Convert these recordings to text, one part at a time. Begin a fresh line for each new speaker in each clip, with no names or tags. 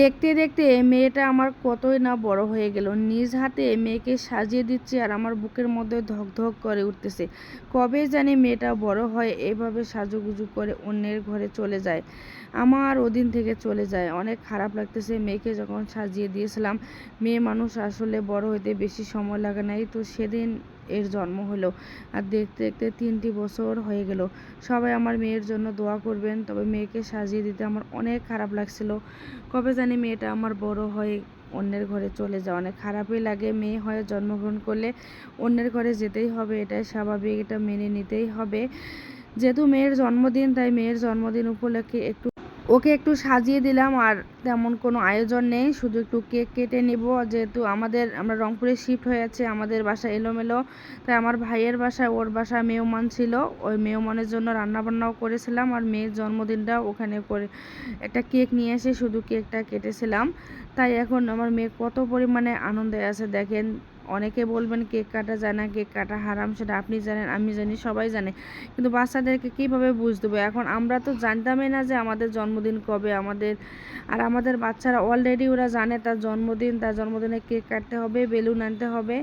দেখতে দেখতে মেয়েটা আমার কতই না বড় হয়ে গেল। নিজ হাতে মেয়েকে সাজিয়ে দিচ্ছে আর আমার বুকের মধ্যে ধক ধক করে উঠতেছে। কবে জানি মেয়েটা বড় হয় এভাবে সাজুগুজু করে অন্যের ঘরে চলে যায়। আমার ওদিন থেকে চলে যায়। অনেক খারাপ লাগতেছে মেয়েকে যখন সাজিয়ে দিয়েছিলাম। মেয়ে মানুষ আসলে বড় হইতে বেশি সময় লাগে নাই। তো সেদিন এর জন্ম হলো। আর দেখতে দেখতে তিনটি বছর হয়ে গেল। সবাই আমার মেয়ের জন্য দোয়া করবেন, তবে মেয়েকে সাজিয়ে দিতে আমার অনেক খারাপ লাগছিল। কবে জানি মেয়েটা আমার বড় হয়ে অন্যের ঘরে চলে যায়। অনেক খারাপই লাগে মেয়ে হয়ে জন্মগ্রহণ করলে অন্যের ঘরে যেতেই হবে, এটাই স্বাভাবিক, এটা মেনে নিতেই হবে। যেহেতু মেয়ের জন্মদিন, তাই মেয়ের জন্মদিন উপলক্ষে একটু ওকে একটু সাজিয়ে দিলাম আর তেমন কোনো আয়োজন নেই, শুধু একটু কেক কেটে নেব। যেহেতু আমাদের, আমরা রংপুরে শিফট হয়ে আছে, আমাদের বাসা এলোমেলো। তাই আমার ভাইয়ের বাসায়, ওর বাসায় মেহমান ছিল। ওই মেহমানের জন্য রান্নাবান্নাও করেছিলাম আর মেয়ের জন্মদিনটা ওখানে করে একটা কেক নিয়ে এসে শুধু কেকটা কেটেছিলাম। তাই এখন আমার মেয়ে কত পরিমাণে আনন্দে আছে দেখেন। অনেকে বলবেন, কেক কাটা যায় না, কেক কাটা হারাম, সেটা আপনি জানেন, আমি জানি, সবাই জানে। কিন্তু বাচ্চাদেরকে কীভাবে বুঝ দেবো এখন আমরা তো জানতামই না যে আমাদের জন্মদিন কবে, আমাদের, আর আমাদের বাচ্চারা অলরেডি ওরা জানে তার জন্মদিন, তার জন্মদিনে কেক কাটতে হবে, বেলুন আনতে হবে।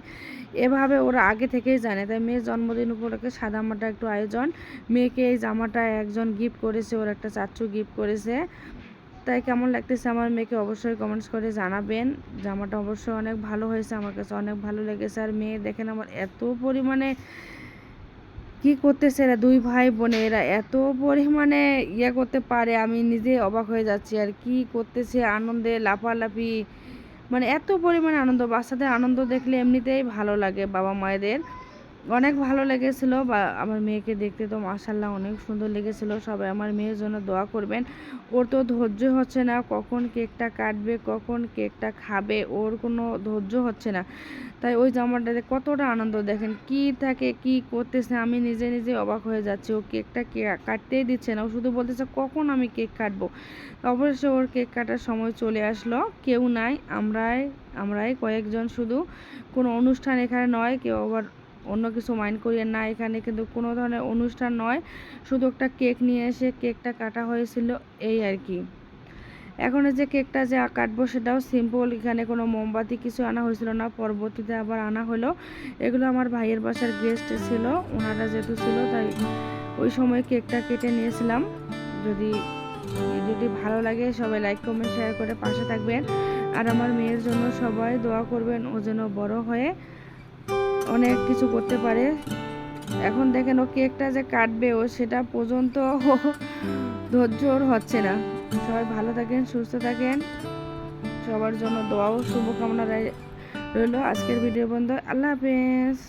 এভাবে ওরা আগে থেকেই জানে। তাই মেয়ের জন্মদিন উপলক্ষে সাদামাটা একটু আয়োজন। মেয়েকে এই জামাটা একজন গিফট করেছে, ওর একটা চাচু গিফট করেছে। তাই কেমন লাগতেছে আমার মেয়েকে অবশ্যই কমেন্টস করে জানাবেন। জামাটা অবশ্যই অনেক ভালো হয়েছে, আমার কাছে অনেক ভালো লেগেছে। আর মেয়ে দেখেন আমার এত পরিমাণে কি করতেছে এরা, দুই ভাই বোনে, এরা এত পরিমাণে ইয়ে করতে পারে, আমি নিজে অবাক হয়ে যাচ্ছি। আর কি করতেছে আনন্দে লাফালাফি মানে এত পরিমাণে আনন্দ, বাচ্চাদের আনন্দ দেখলে এমনিতেই ভালো লাগে বাবা মায়েদের অনেক ভালো লেগেছিল বা আমার মেয়েকে দেখতে তো মাসাল্লাহ অনেক সুন্দর লেগেছিল। সবাই আমার মেয়ের জন্য দোয়া করবেন। ওর তো ধৈর্য হচ্ছে না, কখন কেকটা কাটবে, কখন কেকটা খাবে, ওর কোনো ধৈর্য হচ্ছে না। তাই ওই জামাটাতে কতটা আনন্দ, দেখেন কি থাকে, কি করতেছে, আমি নিজে নিজে অবাক হয়ে যাচ্ছি। ও কেকটা কাটতেই দিচ্ছে না, ও শুধু বলতেছে, কখন আমি কেক কাটবো? অবশ্যই ওর কেক কাটার সময় চলে আসলো। কেউ নাই, আমরাই আমরাই কয়েকজন শুধু। কোনো অনুষ্ঠান এখানে নয়, কেউ আবার অন্য কিছু মাইন্ড করিয়েন না, এখানে কিন্তু কোনো ধরনের অনুষ্ঠান নয়। শুধু একটা কেক নিয়ে এসে কেকটা কাটা হয়েছিল, এই আর কি। এখন যে কেকটা যে কাটবো সেটাও সিম্পল এখানে কোনো মোমবাতি কিছু আনা হয়েছিল না, পরবর্তীতে আবার আনা হলো। এগুলো আমার ভাইয়ের বাসার গেস্ট ছিল ওনারা যেহেতু ছিল, তাই ওই সময় কেকটা কেটে নিয়েছিলাম। যদি ভিডিওটি ভালো লাগে, সবাই লাইক কমেন্ট শেয়ার করে পাশে থাকবেন। আর আমার মেয়ের জন্য সবাই দোয়া করবেন, ও যেন বড় হয়ে অনেক কিছু করতে পারে। এখন দেখেন ও কেকটা যে কাটবে, ও সেটা পর্যন্ত ধৈর্য হচ্ছে না। সবাই ভালো থাকেন, সুস্থ থাকেন। সবার জন্য দোয়াও শুভকামনা রইল। আজকের ভিডিও বন্ধ আল্লাহ হাফেজ।